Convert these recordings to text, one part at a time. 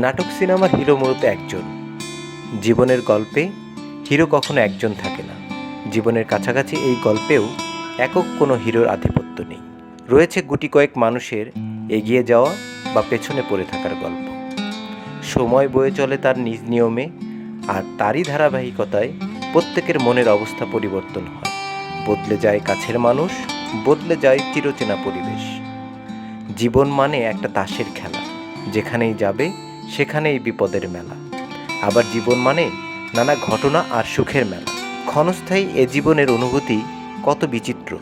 নাটক সিনেমার হিরো মূলত একজন। জীবনের গল্পে হিরো কখনো একজন থাকে না। জীবনের কাছাকাছি এই গল্পেও একক কোনো হিরোর আধিপত্য নেই। রয়েছে গুটি কয়েক মানুষের এগিয়ে যাওয়া বা পেছনে পড়ে থাকার গল্প। সময় বয়ে চলে তার নিজ নিয়মে আর তারই ধারাবাহিকতায় প্রত্যেকের মনের অবস্থা পরিবর্তন হয়। বদলে যায় কাছের মানুষ, বদলে যায় চিরচেনা পরিবেশ। জীবন মানে একটা তাসের খেলা, যেখানেই যাবে সেখানেই বিপদের মেলা। আবার জীবন মানে নানা ঘটনা আর সুখের মেলা। ক্ষণস্থায়ী এ জীবনের অনুভূতি কত বিচিত্র।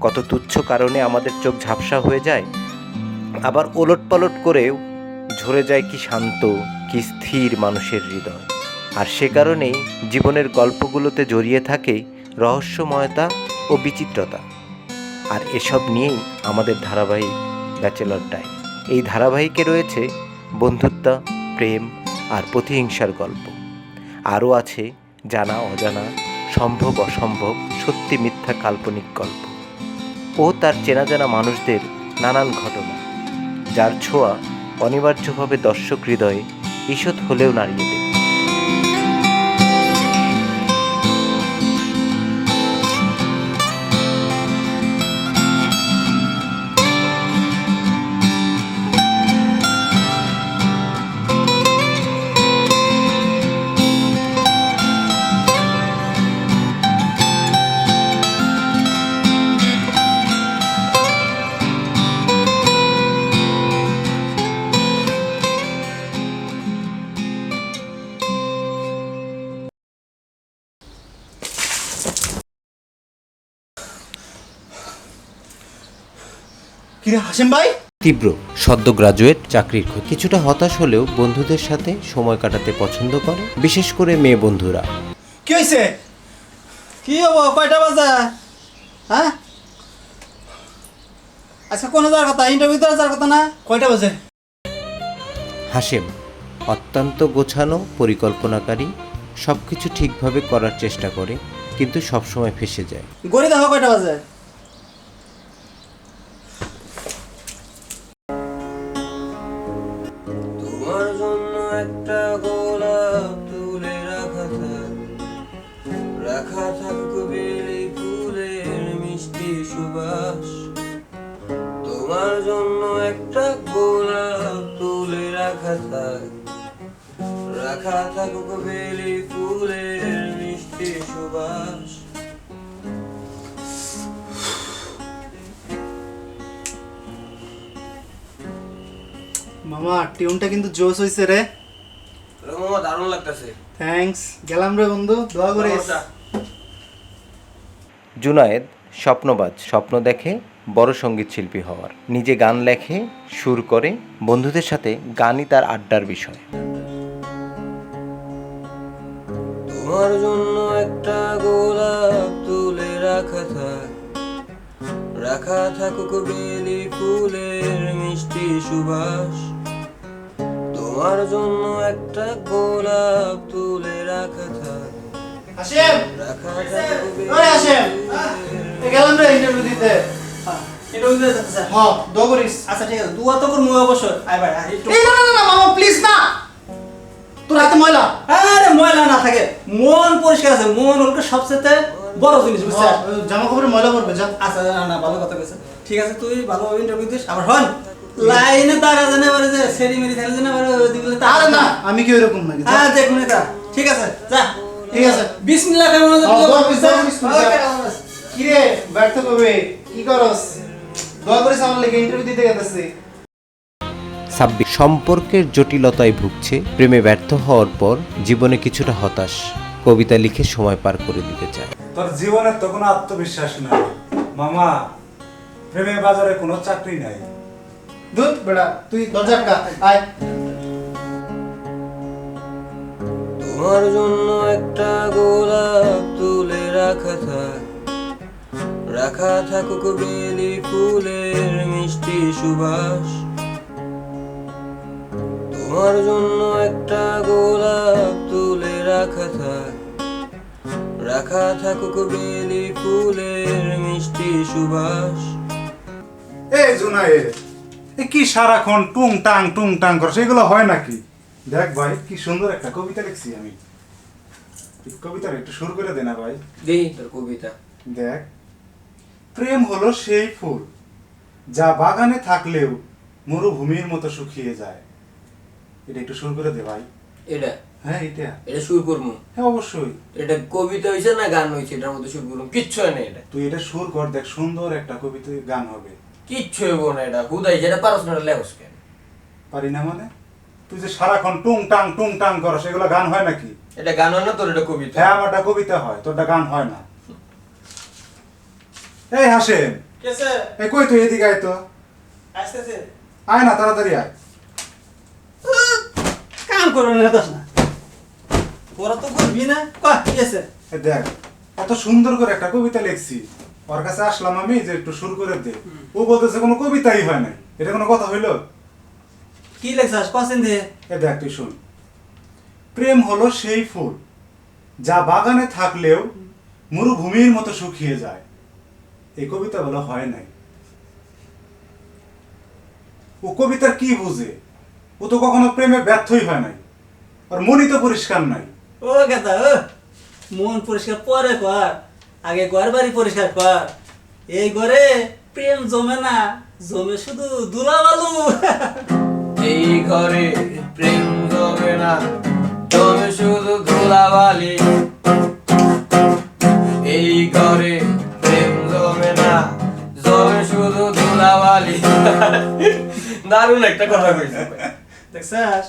কত তুচ্ছ কারণে আমাদের চোখ ঝাপসা হয়ে যায়, আবার ওলট পালট করেও ঝরে যায় কি শান্ত, কি স্থির মানুষের হৃদয়। আর সে কারণেই জীবনের গল্পগুলোতে জড়িয়ে থাকে রহস্যময়তা ও বিচিত্রতা। আর এসব নিয়েই আমাদের ধারাবাহিক ব্যাচেলর ডায়েরি এই ধারাবাহিকে রয়েছে বন্ধুত্ব, প্রেম আর প্রতিহিংসার গল্প। আরও আছে জানা, অজানা, সম্ভব, অসম্ভব, সত্যি, মিথ্যা, কাল্পনিক গল্প। ও তার চেনা জানা মানুষদের নানান ঘটনা, যার ছোঁয়া অনিবার্যভাবে দর্শক হৃদয়ে ঈষৎ হলেও নাড়িয়ে দেবে। কিরে হাসিম ভাই? তীব্র সদ্য গ্রাজুয়েট চাকরির খোঁজ কিছুটা হতাশ হলেও বন্ধুদের সাথে সময় কাটাতে পছন্দ করে বিশেষ করে মেয়ে বন্ধুরা। কি হয়েছে কি হব কয়টা বাজে? হ্যাঁ? আজকে কোন যাওয়ার কথা? ইন্টারভিউ দেওয়ার যাওয়ার কথা না? কয়টা বাজে? হাসেম অত্যন্ত গোছানো পরিকল্পনাকারী সব কিছু ঠিকভাবে করার চেষ্টা করে কিন্তু সবসময় ফেসে যায়। গড়ি দেখো কয়টা বাজে? তোমার জন্য একটা গোলাপ তুলে রাখা থাক। রাখা থাকুক বেলি ফুলের মিষ্টি সুবাস। মামা টিউনটা কিন্তু জোস হইছে রে। আমার দারুণ লাগতেছে। থ্যাঙ্কস গেলাম রে বন্ধু দোয়া করিস। জুনায়েদ স্বপ্নবাজ স্বপ্ন দেখে বড় সংগীত শিল্পী হওয়ার। নিজে গান লেখে সুর করে বন্ধুদের সাথে গানই তার আড্ডার বিষয়। তোমার জন্য একটা গোলাপ তুলে রাখা থাক। রাখা থাকুক বেলি ফুলের মিষ্টি সুবাস। তোমার জন্য একটা গোলাপ তুলে রাখা থাক। রাখা থাকুক গেলাম রে ইন্টারভিউ দিতে। যাচ্ছে হ্যাঁ আচ্ছা ঠিক আছে দুয়া তো করব অবশ্যই। আয় ভাই এই না না না মামা প্লিজ না। তোর হাতে ময়লা। আরে ময়লা না থাকে। মন পরিষ্কার আছে মন ওটা সবচেয়ে বড় জিনিস বুঝছিস? জামা কাপড়ে ময়লা পড়বে যা। আচ্ছা না না ভালো কথা কইছে। ঠিক আছে তুই ভালোভাবে ইন্টারভিউ দিস আবার হন। লাইনে তারা জানে আবার যে সেরি মেরি থাকলে জানে আবার দিগুলো আরে না আমি কি ওইরকম নাকি? হ্যাঁ দেখুন এটা ঠিক আছে যা। ঠিক আছে। বিসমিল্লাহ কেমন আছে। কি রে ব্যর্থ কবে? কি করস? দোয়া করিস আমার লেগে ইন্টারভিউ দিতে গেতেছি। ছাব্বিশ। সম্পর্কের জটিলতায় ভুগছে প্রেমে ব্যর্থ হওয়ার পর জীবনে কিছুটা হতাশ। কবিতা লিখে সময় পার করে দিতে চায়। তোর জীবনের তো কোনো আত্মবিশ্বাস নাই। মামা প্রেমের বাজারে কোনো চাকরি নাই। দুধ বেড়া তুই দরজা আয়। তোমার জন্য একটা গোলাপ তুলে রাখা থাক। রাখা থাকুক বেলি ফুলের মিষ্টি সুবাস। তোমার জন্য একটা গোলাপ তুলে রাখা থাক। রাখা থাকুক বেলি ফুলের মিষ্টি সুবাস। এই জুনায়ে এ কি সারাক্ষণ টুং টাং টুং টাং করছে? এগুলো হয় নাকি? দেখ ভাই কি সুন্দর একটা কবিতা লিখছি আমি। এই কবিতার একটু শুরু করে দে না ভাই। দেই তোর কবিতা। দেখ। প্রেম হলো সেই ফুল যা বাগানে থাকলেও মরুভূমির মতো শুকিয়ে যায়। এটা একটু শুরু করে দে ভাই। এটা? হ্যাঁ এটা। এটা সুর করব হ্যাঁ অবশ্যই। এটা কবিতা হয়েছে না গান হয়েছে এটার মধ্যে সুর করব কিচ্ছু হয় না এটা। তুই এটা সুর কর দেখ সুন্দর একটা কবিতা গান হবে। কিচ্ছু হইব না এটা। হুদাই যেটা পারস না লেখস কেন? পারি না মানে? তুই যে সারাক্ষণ টুং টাং টুং টাং করস এগুলো গান হয় নাকি? এটা গান হয় না তোর? এটা কবিতা। হ্যাঁ আমারটা কবিতা হয় তোরটা গান হয় না। এই হাসেন কেসে এই কই তুই এদিকে আয় তো। আসতেছে। আয় না তাড়াতাড়ি আয়। কাম করবে না দোষ না। ওরা তো করবি না। কয় কেসে দেখ এত সুন্দর করে একটা কবিতা লিখছি। ওর কাছে আসলাম আমি যে একটু শুরু করে দে। ও বলতেছে কোনো কবিতাই হয় না এটা কোনো কথা হইল? কি লেখছাস? কসেন দে। এ দেখ তুই শুন। প্রেম হলো সেই ফুল যা বাগানে থাকলেও মরুভূমির মতো শুকিয়ে যায়। এই কবিতা বলা হয় নাই। ও কবিতার কি বুঝে? ও তো কখনো প্রেমে ব্যর্থই হয় নাই। আর মনই তো পরিষ্কার নাই। ও গেদা ও! মন পরিষ্কার পরে কর আগে ঘর বাড়ি পরিষ্কার কর। এই ঘরে প্রেম জমে না জমে শুধু দুলা বালু এই ঘরে প্রেম জমে না জমে শুধু ধুলাবালি দারুণ একটা কথা কইছে দেখছাস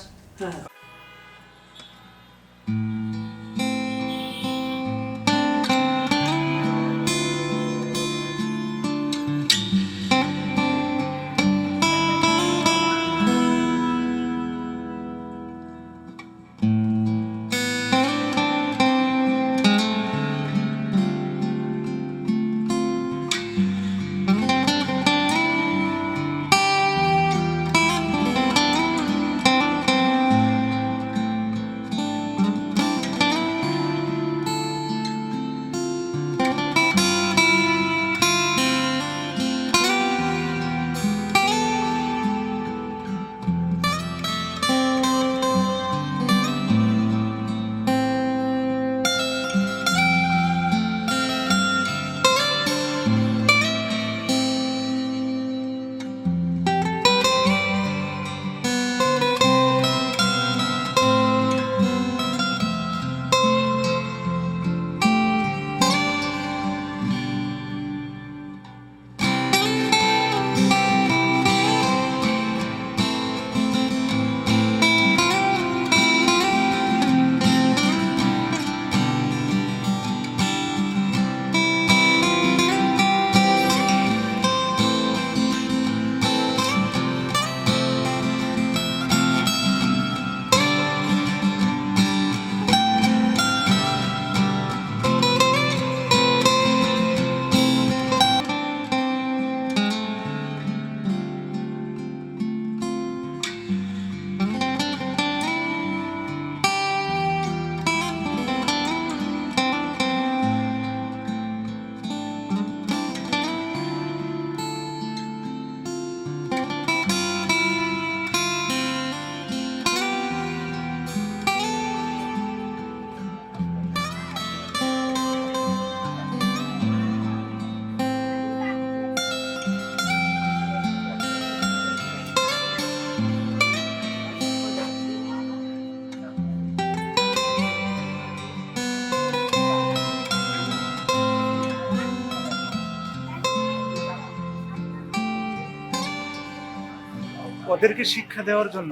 ওদেরকে শিক্ষা দেওয়ার জন্য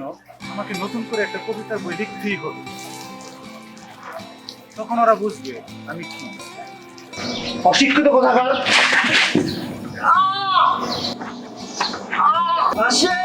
আমাকে নতুন করে একটা কবিতার বই লিখতেই হবে। তখন ওরা বুঝবে আমি কি। অশিক্ষিত কোথাকার? আসে